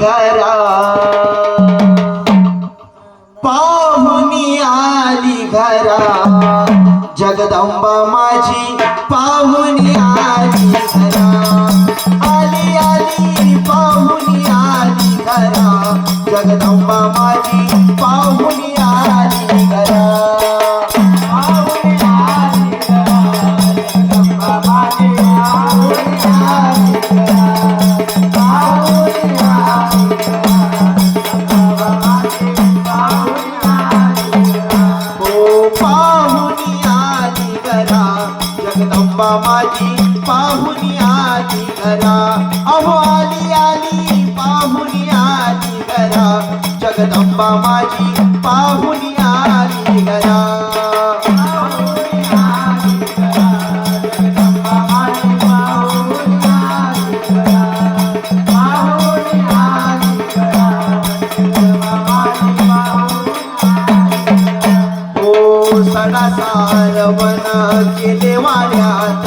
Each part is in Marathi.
घरा पाहुणी आली घरा. जगदंबा माझी पाहुणी आली घरा. आली आली पाहुणी आली घरा. जगदंबा माझी जगदंबा माझी पाहुणी आली घरा. अहो आली आली पाहुणी आली घरा. जगदंबा माझी पाहुणी आली घरा. केले वाड्यात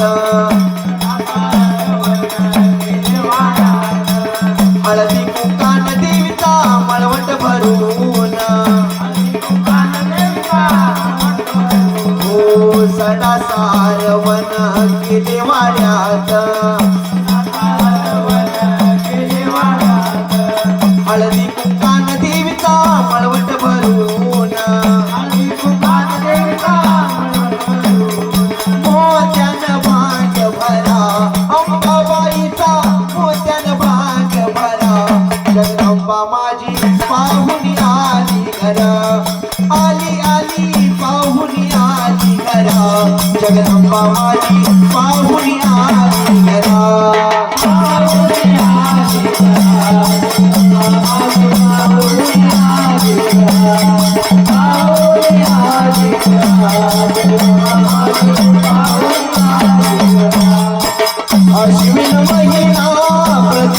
हळदी कुंकान देविता मळवट भरून. हो ओ सडा सारवण केले वाड्यात हळदी कुंकान देविता मळवट भरून. पाहुणी आली घरा आली आली पाहुणी आली घरा जगदंबा माझी पाहुणी आली घरा पाहुणी आली घरा, जगदंबा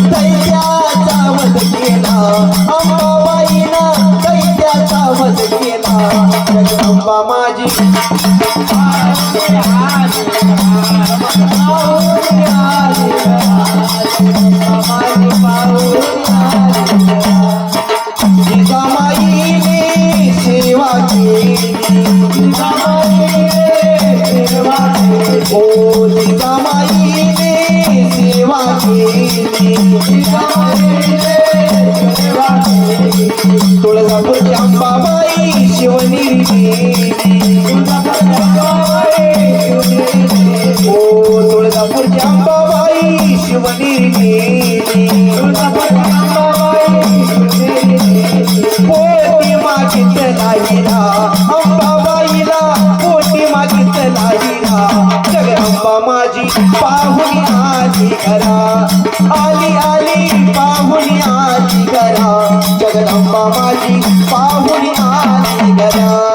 दैत्याचा वध केला. अंबाबाईना दैत्याचा वध केला. जगदंबा माझी. जिजामाईने सेवा केली. जिजामाईने सेवा केली. तुळजापूरची अंबाबाई शिवनिरी ओ तुळजापूरची अंबाबाई शिवनिरी पोटी मागितला हिरा अंबाबाईला पोटी मागितला हिरा जगदंबा माझी घरा जगदंबा माझी पाहुणी आली घरा